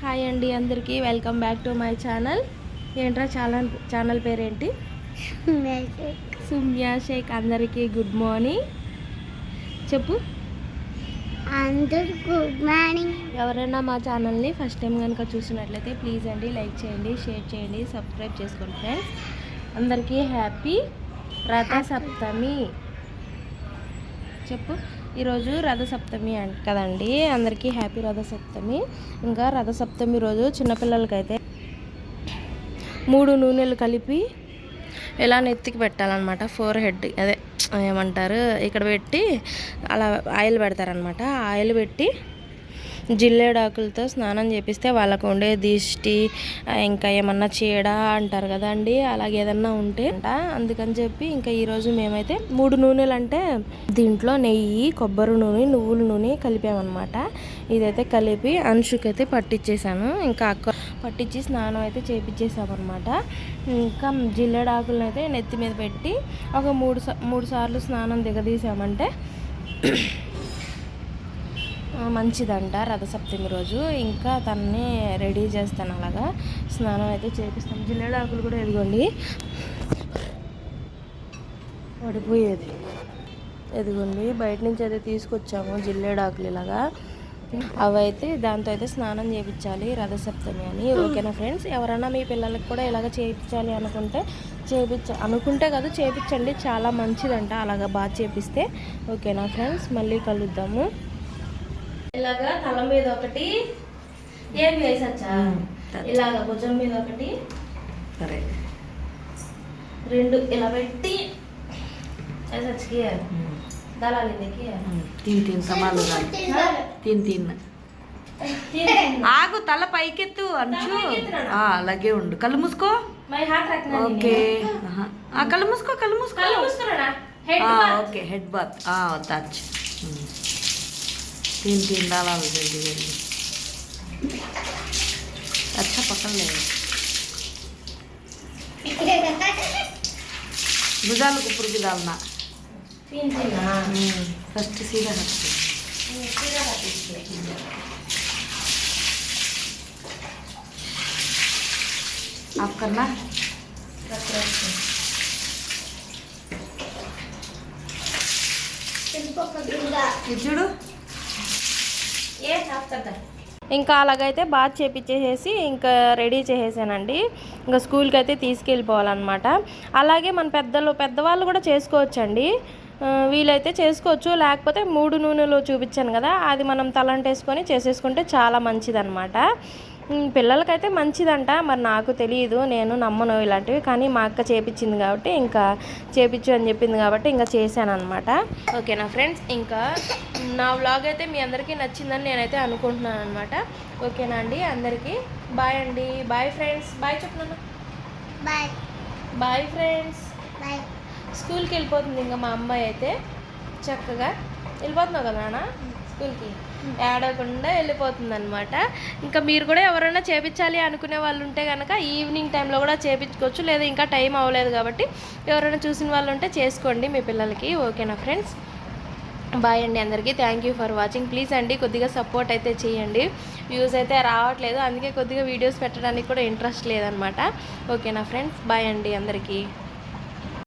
Hi అండి అందరికీ. Welcome back to my channel ఏంట్రా ఛానల్ ఛానల్ పేరేంటి? సుమ్యా షేక్ అందరికీ గుడ్ మార్నింగ్ చెప్పు. అందరు గుడ్ మార్నింగ్ ఎవరైనా మా ఛానల్ని ఫస్ట్ టైం కనుక చూసినట్లయితే ప్లీజ్ అండి లైక్ చేయండి షేర్ చేయండి సబ్స్క్రైబ్ చేసుకోండి ఫ్రెండ్స్ అందరికీ హ్యాపీ రథ సప్తమి. చెప్పు. ఈరోజు రథ సప్తమి అంట కదండి? అందరికీ హ్యాపీ రథసప్తమి. ఇంకా రథ సప్తమి రోజు చిన్నపిల్లలకైతే మూడు నూనెలు కలిపి ఎలా నెత్తికి పెట్టాలన్నమాట. ఫోర్ హెడ్ అదే ఏమంటారు ఇక్కడ పెట్టి అలా ఆయిల్ పెడతారనమాట ఆయిల్ పెట్టి జిల్లేడాకులతో స్నానం చేపిస్తే వాళ్ళకు ఉండే దిష్టి ఇంకా ఏమన్నా చీడ అంటారు కదండి అలాగే ఏదన్నా ఉంటే అంట. అందుకని చెప్పి ఇంకా ఈరోజు మేమైతే మూడు నూనెలు అంటే దీంట్లో నెయ్యి కొబ్బరి నూనె నువ్వుల నూనె కలిపామన్నమాట. ఇదైతే కలిపి అంశుకైతే పట్టించేసాను ఇంకా అక్క పట్టించి స్నానం అయితే చేపించేసామన్నమాట ఇంకా జిల్లేడాకులను అయితే నెత్తి మీద పెట్టి ఒక మూడు సా- మూడు సార్లు స్నానం దిగదీసామంటే మంచిదంట రథసప్తమి రోజు. ఇంకా తనని రెడీ చేస్తాను అలాగా. స్నానం అయితే చేపిస్తాను జిల్లేడు ఆకులు కూడా ఎదిగోండి పడిపోయేది. ఎదిగోండి బయట నుంచి అయితే తీసుకొచ్చాము జిల్లేడు ఆకులు ఇలాగా. అవి అయితే దాంతో అయితే స్నానం చేయించాలి రథసప్తమి అని. ఓకేనా ఫ్రెండ్స్? ఎవరైనా మీ పిల్లలకి కూడా ఇలాగ చేయించాలి అనుకుంటే చేపించ అనుకుంటే కాదు చేపించండి చాలా మంచిదంట అలాగా బాగా చేపిస్తే. ఓకేనా ఫ్రెండ్స్? మళ్ళీ కలుద్దాము. ఇలాగా తల మీద ఒకటి ఏం వేసచ్చా? ఇలాగ భుజం మీద ఒకటి. సరే. రెండు ఇలా పెట్టి వేసచ్చుకి దళాలి తిన్ తిన్ సమాలు తిన్ తిన్. ఆగు తల పైకెత్తు అంచు. అలాగే ఉండు. కళ్ళు మూసుకో. ఓకే. కళ్ళు మూసుకో కళ్ళు మూసుకో. Okay head bath. టచ్ तीन तीन डाला दो जल्दी जल्दी अच्छा पकड़ ले भुजाल को पूरी डालना फर्स्ट सीधा हाथ आप करना చూడు ఇంకా అలాగైతే బాత్ చేపించేసేసి ఇంకా రెడీ చేసేసానండి. ఇంకా స్కూల్కి అయితే తీసుకెళ్ళిపోవాలన్నమాట. అలాగే మన పెద్దలు పెద్దవాళ్ళు కూడా చేసుకోవచ్చండి. వీలైతే చేసుకోవచ్చు. లేకపోతే మూడు నూనెలు చూపించాను కదా అది మనం తలంటేసుకొని చేసేసుకుంటే చాలా మంచిదన్నమాట. పిల్లలకైతే మంచిదంట. మరి నాకు తెలియదు నేను నమ్మను ఇలాంటివి. కానీ మా అక్క చేపించింది కాబట్టి ఇంకా చేపించు అని చెప్పింది కాబట్టి ఇంకా చేశాను అనమాట ఓకేనా ఫ్రెండ్స్ ఇంకా నా వ్లాగ్ అయితే మీ అందరికీ నచ్చిందని నేనైతే అనుకుంటున్నాను అనమాట ఓకేనా అండి అందరికీ? బాయ్ అండి. Bye friends. బాయ్ చెప్తున్నాను బాయ్. Bye friends. బాయ్. స్కూల్కి వెళ్ళిపోతుంది ఇంకా మా అమ్మాయి అయితే. చక్కగా. వెళ్ళిపోతున్నావు కదా నాన్న? స్కూల్కి. ఏడవకుండా వెళ్ళిపోతుంది అనమాట ఇంకా మీరు కూడా ఎవరైనా చేపించాలి అనుకునే వాళ్ళు ఉంటే కనుక ఈవినింగ్ టైంలో కూడా చేపించుకోవచ్చు. లేదా ఇంకా టైం అవ్వలేదు కాబట్టి ఎవరైనా చూసిన వాళ్ళు ఉంటే చేసుకోండి మీ పిల్లలకి. ఓకేనా ఫ్రెండ్స్? బాయ్ అండి అందరికీ. Thank you for watching. Please అండి కొద్దిగా సపోర్ట్ అయితే చేయండి. వ్యూస్ అయితే రావట్లేదు. అందుకే కొద్దిగా వీడియోస్ పెట్టడానికి కూడా ఇంట్రెస్ట్ లేదనమాట ఓకేనా ఫ్రెండ్స్? బాయ్ అండి అందరికీ.